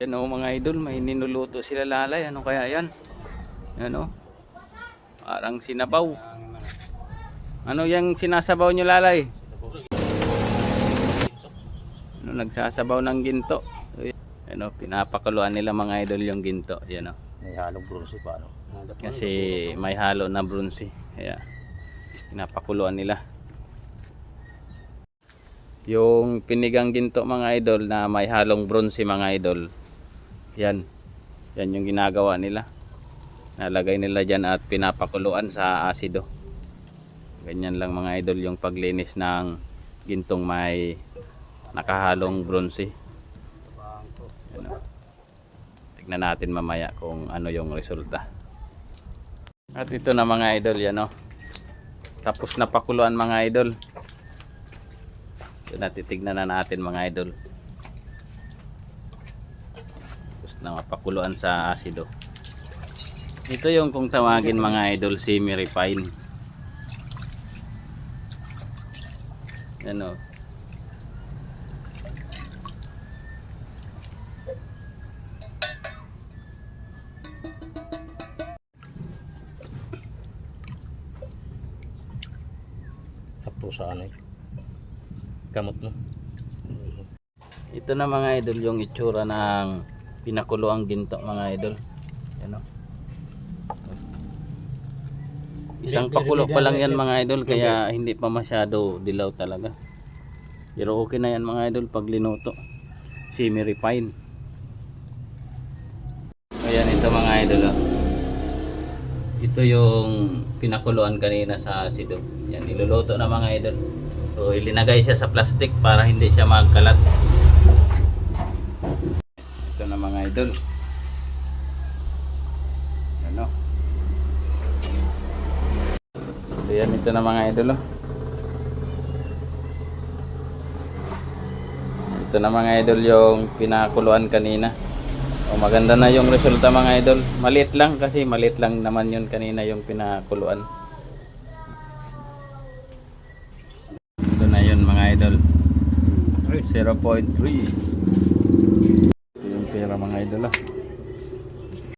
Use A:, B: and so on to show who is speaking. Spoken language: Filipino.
A: Yan o mga idol, may ninuluto sila lalay. Ano kaya yan? Yan o. Parang sinabaw. Ano yung sinasabaw nyo lalay? Ano, nagsasabaw ng ginto. Ano, pinapakuluan nila mga idol yung ginto. Yan o.
B: May halong bronze pa, no?
A: Kasi may halo na bronze. Kaya pinapakuluan nila. Yung pinigang ginto mga idol na may halong bronze mga idol. Yan. Yan yung ginagawa nila. Nalagay nila dyan at pinapakuluan sa asido. Ganyan lang mga idol yung paglinis ng gintong may nakahalong bronze. Yan o. Tignan natin mamaya kung ano yung resulta. At ito na mga idol yan o. Tapos na pakuluan mga idol. Ito na titignan na natin mga idol. Tapos na mapakuluan sa asido. Ito yung kung tawagin mga idol semi refine. Ano?
B: Tapos sa ano eh. Kamot mo.
A: Ito na mga idol yung itsura ng pinakuluang ginto mga idol. Ano? Isang pakulo pa lang yan mga idol kaya hindi pa masyado dilaw talaga. Pero okay na yan mga idol pag linuto. Semi refine. Ayan ito mga idol. oh. Ito yung pinakuluan kanina sa asido. Yan niluluto na mga idol. So ilinagay siya sa plastic para hindi siya magkalat. Na mga idol. Ano? So yan ito na mga idol. oh. Ito na mga idol yung pinakuluan kanina. O maganda na yung resulta mga idol. Maliit lang kasi maliit lang naman yun kanina yung pinakuluan. Ito na yun mga idol. 0.3